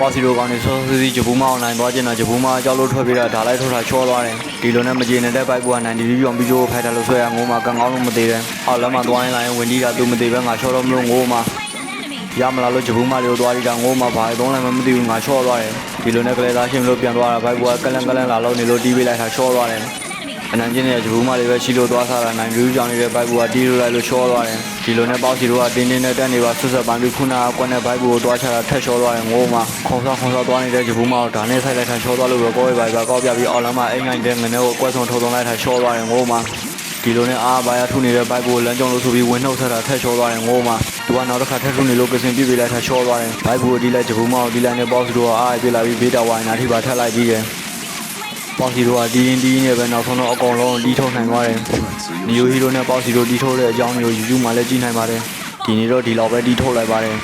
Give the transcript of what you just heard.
ပေါ့စီတို့ကောင်နေစောစောစီးဂျပူးမအောင်နိုင်သွားကျင်တော့ဂျပူးမကြောက်လို့ထွက်ပြီးတော့ဒါလိုက်ထုတ်တာချောသွားတယ်ဒီလိုနဲ့မကျေနေတဲ့ဘိုက်ဘူကနိုင်ဒီလီပြောင်ပြီးတော့ဖိုက်တယ်လို့ဆွဲရငိုးမှာကန်ကောင်းလို့မသေးတယ်အောက်လမ်းမှာသွားရင်လာရင်ဝင်ဒီကသူမသေးပဲငါချောတော့မလို့ငိုးမှာရမလားလို့ဂျပူးမလေးကိုသွားပြီးတော့ငိုးမှာဘာသုံးလိုက်မှမသိဘူးငါချောသွားတယ်ဒီလိုနဲ့ကလေးသားရှင်းလို့ပြန်သွားတာဘိုက်ဘူကကလန်ကလန်လာလို့နေလို့တီးပေးလိုက်တာချောသွားတယ် အနန်ချင်းရဲ့ဂျပူးမလေးပဲရှိလို့သွားစားတာနိုင်လူကြောင်နေတဲ့ဘိုက်ဘူကတီးလို့လိုက်လို့ချောသွားတယ်ဒီလိုနဲ့ပေါ့စီတို့ကတင်းတင်းနဲ့တက်နေပါဆွဆက်ပန်းပြီးခုနကကွက်နဲ့ဘိုက်ဘူကိုသွားချတာထက်ချောသွားတယ်ငိုးမှာခေါင်းဆောက်ခေါင်းဆောက်သွားနေတဲ့ဂျပူးမကိုဒါနဲ့ဆိုင်လိုက်တာချောသွားလို့ပဲကောဝေးပါပါကောက်ပြပြီးအော်လမ်းမှာအိမ်ငိုင်းတဲ့ငနဲ့ကိုကွက်ဆုံထုံထုံလိုက်တာချောသွားတယ်ငိုးမှာဒီလိုနဲ့အားပါရထုနေတဲ့ဘိုက်ကိုလမ်းကြောင်းလို့ဆိုပြီးဝင်နှုတ်ဆက်တာထက်ချောသွားတယ်ငိုးမှာသူကနောက်တစ်ခါထက်ထုနေလို့ကစင်ပြပြလိုက်ထက်ချောသွားတယ်ဘိုက်ကိုဒီလိုက်ဂျပူးမောက်ဒီလိုက်နဲ့ပေါ့စီတို့ကအားပြလာပြီးဘေးတာဝိုင်းနာထိပါထက်လိုက်ပြီးတယ် ပေါ့စီတို့ကဒီရင်ဒီနဲ့ပဲနောက်ဆုံးတော့အကောင်လုံးတီးထုတ်နိုင်သွားတယ်နီယိုဟီရိုနဲ့ပေါ့စီတို့တီးထုတ်တဲ့အကြောင်းတွေကို YouTube မှာလည်းကြည့်နိုင်ပါတယ်ဒီနေ့တော့ဒီလောက်ပဲတီးထုတ်လိုက်ပါတယ်